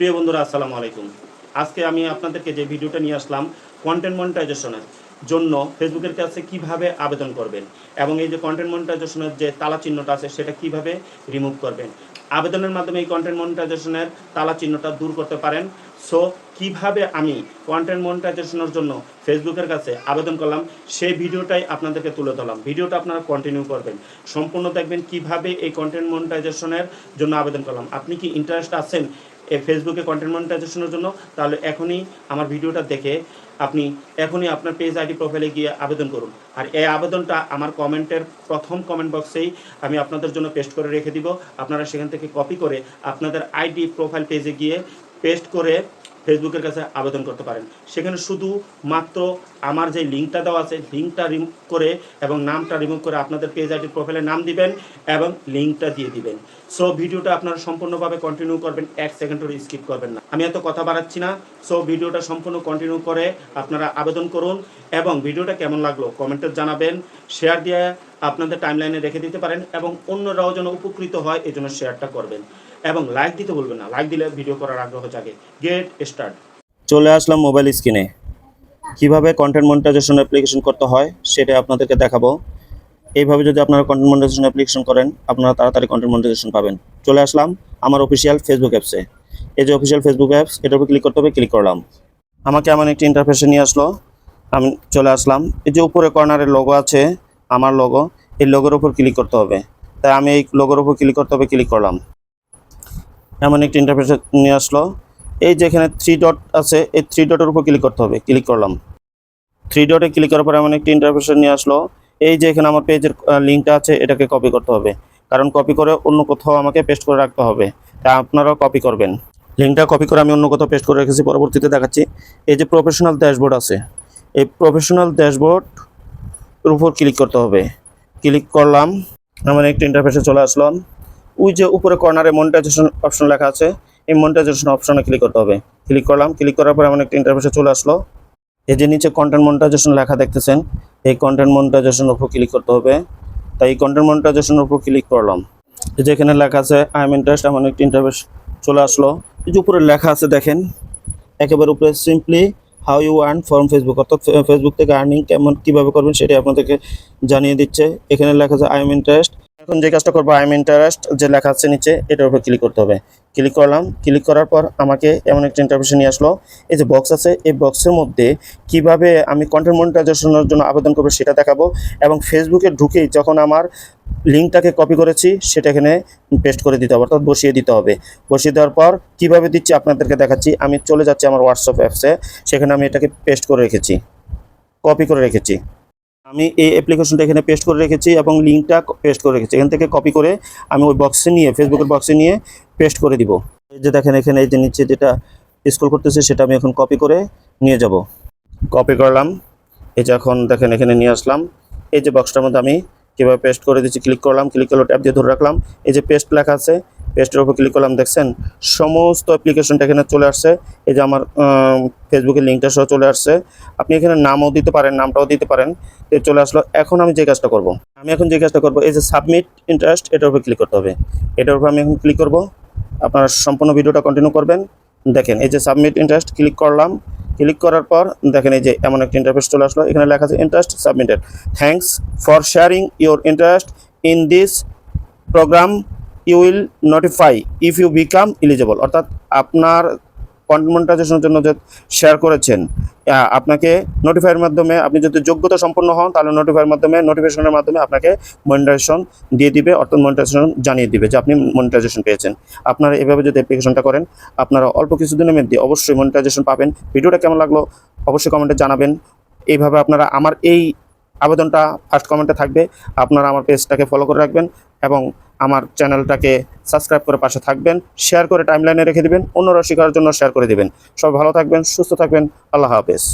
প্রিয় বন্ধুরা, আসসালামু আলাইকুম। আজকে আমি আপনাদেরকে যে ভিডিওটা নিয়ে আসলাম কন্টেন্ট মনিটাইজেশনের জন্য ফেসবুকের কাছে কীভাবে আবেদন করবেন এবং এই যে কন্টেন্ট মনিটাইজেশনের যে তালা চিহ্নটা আছে, সেটা কীভাবে রিমুভ করবেন। আবেদনের মাধ্যমে এই কন্টেন্ট মনিটাইজেশনের তালা চিহ্নটা দূর করতে পারেন। সো কীভাবে আমি কন্টেন্ট মনিটাইজেশনের জন্য ফেসবুকের কাছে আবেদন করলাম, সেই ভিডিওটাই আপনাদেরকে তুলে ধরলাম। ভিডিওটা আপনারা কন্টিনিউ করবেন। সম্পূর্ণ দেখবেন কীভাবে এই কন্টেন্ট মনিটাইজেশনের জন্য আবেদন করলাম। আপনি কি ইন্টারেস্ট আছেন ফেসবুকে কন্টেন্ট মনিটাইজেশনের জন্য, তাহলে এখনই আমার ভিডিওটা দেখে আপনি এখনই আপনার পেজ আইডি প্রোফাইলে গিয়ে আবেদন করুন। আর এই আবেদনটা আমার কমেন্টের প্রথম কমেন্ট বক্সেই আমি আপনাদের জন্য পেস্ট করে রেখে দিব। আপনারা সেখান থেকে কপি করে আপনাদের আইডি প্রোফাইল পেজে গিয়ে পেস্ট করে ফেসবুকের কাছে আবেদন করতে পারেন। সেখানে শুধু মাত্র আমার যে লিঙ্কটা দেওয়া আছে, লিঙ্কটা রিমুভ করে এবং নামটা রিমুভ করে আপনাদের পেজ আইডি প্রোফাইলে নাম দিবেন এবং লিঙ্কটা দিয়ে দিবেন। সো ভিডিওটা আপনারা সম্পূর্ণভাবে কন্টিনিউ করবেন, এক সেকেন্ডের স্কিপ করবেন না। আমি এত কথা বাড়াচ্ছি না। সো ভিডিওটা সম্পূর্ণ কন্টিনিউ করে আপনারা আবেদন করুন এবং ভিডিওটা কেমন লাগল কমেন্টে জানাবেন। শেয়ার দিয়ে আপনাদের টাইমলাইনে রেখে দিতে পারেন এবং অন্যরাও যেন উপকৃত হয় এই জন্য শেয়ারটা করবেন। এবং লাইক দিতে বলবেন না। লাইক দিলে ভিডিও করার আগ্রহ জাগে। গেট স্টার্ট চলে আসলাম মোবাইল স্ক্রিনে কীভাবে কন্টেন্ট মনিটাইজেশন অ্যাপ্লিকেশন করতে হয় সেটা আপনাদেরকে দেখাবো। এইভাবে যদি আপনারা কন্টেন্ট মনিটাইজেশন অ্যাপ্লিকেশন করেন, আপনারা তাড়াতাড়ি কন্টেন্ট মনিটাইজেশন পাবেন। চলে আসলাম আমার অফিসিয়াল ফেসবুক অ্যাপসে এই যে অফিসিয়াল ফেসবুক অ্যাপস এটার উপর ক্লিক করতে হবে ক্লিক করলাম। আমাকে এমন একটি ইন্টারফেসে নিয়ে আসলো। আমি চলে আসলাম। এই যে উপরে কর্নারের লোগো আছে আমার লোগো এই লোগোর উপর ক্লিক করতে হবে। তাই আমি এই লোগোর উপর ক্লিক করতে হবে ক্লিক করলাম। এমন একটি ইন্টারফেসে নিয়ে আসলো। এই যে এখানে থ্রি ডট আছে, এই থ্রি ডটের উপর ক্লিক করতে হবে ক্লিক করলাম। থ্রি ডটে ক্লিক করার পর এমন একটি ইন্টারফেসে নিয়ে আসলো। এই যে এখানে আমার পেজের লিঙ্কটা আছে, এটাকে কপি করতে হবে। কারণ কপি করে অন্য কোথাও আমাকে পেস্ট করে রাখতে হবে। তা আপনারাও কপি করবেন। লিঙ্কটা কপি করে আমি অন্য কোথাও পেস্ট করে রেখেছি, পরবর্তীতে দেখাচ্ছি। এই যে প্রফেশনাল ড্যাশবোর্ড আছে। এই প্রফেশনাল ড্যাশবোর্ড উপর ক্লিক করতে হবে। ক্লিক করলাম এমন একটি ইন্টারফেসে চলে আসলাম। ওই যে উপরে কর্নারে মনিটাইজেশন অপশন লেখা আছে, এই মনিটাইজেশন অপশনে ক্লিক করতে হবে। ক্লিক করলাম ক্লিক করার পর এমন একটা ইন্টারফেসে চলে আসলো। এই যে নিচে কন্টেন্ট মনিটাইজেশন লেখা দেখতেছেন, এই কন্টেন্ট মনিটাইজেশনের উপর ক্লিক করতে হবে। তাই এই কন্টেন্ট মনিটাইজেশনের উপর ক্লিক করলাম। এই যে এখানে লেখা আছে আই এম ইন্টারেস্ট এমন একটা ইন্টারফেস চলে আসলো। এই যে উপরে লেখা আছে দেখেন, একেবারে উপরে simply how you earn from Facebook. অর্থাৎ ফেসবুক থেকে আর্নিং কেমন, কীভাবে করবেন সেটাই আপনাদেরকে জানিয়ে দিচ্ছে। এখানে লেখা আছে আই এম ইন্টারেস্ট এখন যে কাজটা করব আই এম ইন্টারেস্ট যে লেখা আছে নিচে, এটার উপর ক্লিক করতে হবে। ক্লিক করলাম ক্লিক করার পর আমাকে এমন একটা ইন্টারভিউ নিয়ে আসলো। এই যে বক্স আছে, এই বক্সের মধ্যে কীভাবে আমি কন্টেন্ট মনিটাইজেশনের জন্য আবেদন করব সেটা দেখাবো এবং ফেসবুকে ঢুকেই যখন আমার লিঙ্কটাকে কপি করেছি, সেটা এখানে পেস্ট করে দিতে হবে, অর্থাৎ বসিয়ে দিতে হবে। বসিয়ে দেওয়ার পর কীভাবে দিচ্ছি আপনাদেরকে দেখাচ্ছি। আমি চলে যাচ্ছি আমার হোয়াটসঅ্যাপ অ্যাপসে সেখানে আমি এটাকে পেস্ট করে রেখেছি কপি করে রেখেছি। আমি এই অ্যাপ্লিকেশনটা এখানে পেস্ট করে রেখেছি এবং লিঙ্কটা পেস্ট করে রেখেছি। এখান থেকে কপি করে আমি ওই বক্সে নিয়ে ফেসবুকের বক্সে নিয়ে পেস্ট করে দিব। এই যে দেখেন এখানে এই যে নিচে যেটা স্কুল করতেছে, সেটা আমি এখন কপি করে নিয়ে যাব। কপি করলাম। এই যে এখন দেখেন এখানে নিয়ে আসলাম। এই যে বক্সটার মধ্যে আমি কীভাবে পেস্ট করে দিচ্ছি ক্লিক করলাম। ক্লিক করলে ট্যাপ দিয়ে ধরে রাখলাম। এই যে পেস্ট লেখা আছে পেস্টের উপর ক্লিক করলাম, দেখছেন? সমস্ত অ্যাপ্লিকেশনটা এখানে চলে আসছে। এই যে আমার ফেসবুকের লিঙ্কটা সহ চলে আসছে। আপনি এখানে নামও দিতে পারেন, নামটাও দিতে পারেন। চলে আসলো, এখন আমি যে কাজটা করব। আমি এখন যে কাজটা করব, এই যে সাবমিট ইন্টারেস্ট এটার উপর ক্লিক করতে হবে। এটার উপর আমি এখন ক্লিক করব। আপনারা সম্পূর্ণ ভিডিওটা কন্টিনিউ করবেন। দেখেন, এই যে সাবমিট ইন্টারেস্ট ক্লিক করলাম। ক্লিক করার পর, দেখেন এই যে এমন একটা ইন্টারফেস চলে আসলো। এখানে লেখা আছে interest submitted thanks for sharing your interest in this program you will notify if you become eligible অর্থাৎ আপনার কন্টেন্ট জন্য যে শেয়ার করেছেন আপনাকে নোটিফাইয়ের মাধ্যমে আপনি যদি যোগ্যতা সম্পন্ন হন, তাহলে নোটিফাইয়ের মাধ্যমে নোটিফিকেশনের মাধ্যমে আপনাকে মনিটাইজেশন দিয়ে দিবে, অর্থাৎ মনিটাইজেশন জানিয়ে দিবে যে আপনি মনিটাইজেশন পেয়েছেন। আপনারা এভাবে যদি অ্যাপ্লিকেশনটা করেন, আপনারা অল্প কিছুদিনের মধ্যে অবশ্যই মনিটাইজেশন পাবেন। ভিডিওটা কেমন লাগল? অবশ্যই কমেন্টে জানাবেন। এইভাবে আপনারা আমার এই আবেদনটা ফার্স্ট কমেন্টে থাকবে। আপনারা আমার পেজটাকে ফলো করে রাখবেন এবং আমার চ্যানেলটাকে সাবস্ক্রাইব করে পাশে থাকবেন শেয়ার করে টাইমলাইনে রেখে দিবেন, অন্যরা শেখার জন্য শেয়ার করে দেবেন। সব ভালো থাকবেন, সুস্থ থাকবেন, আল্লাহ হাফেজ।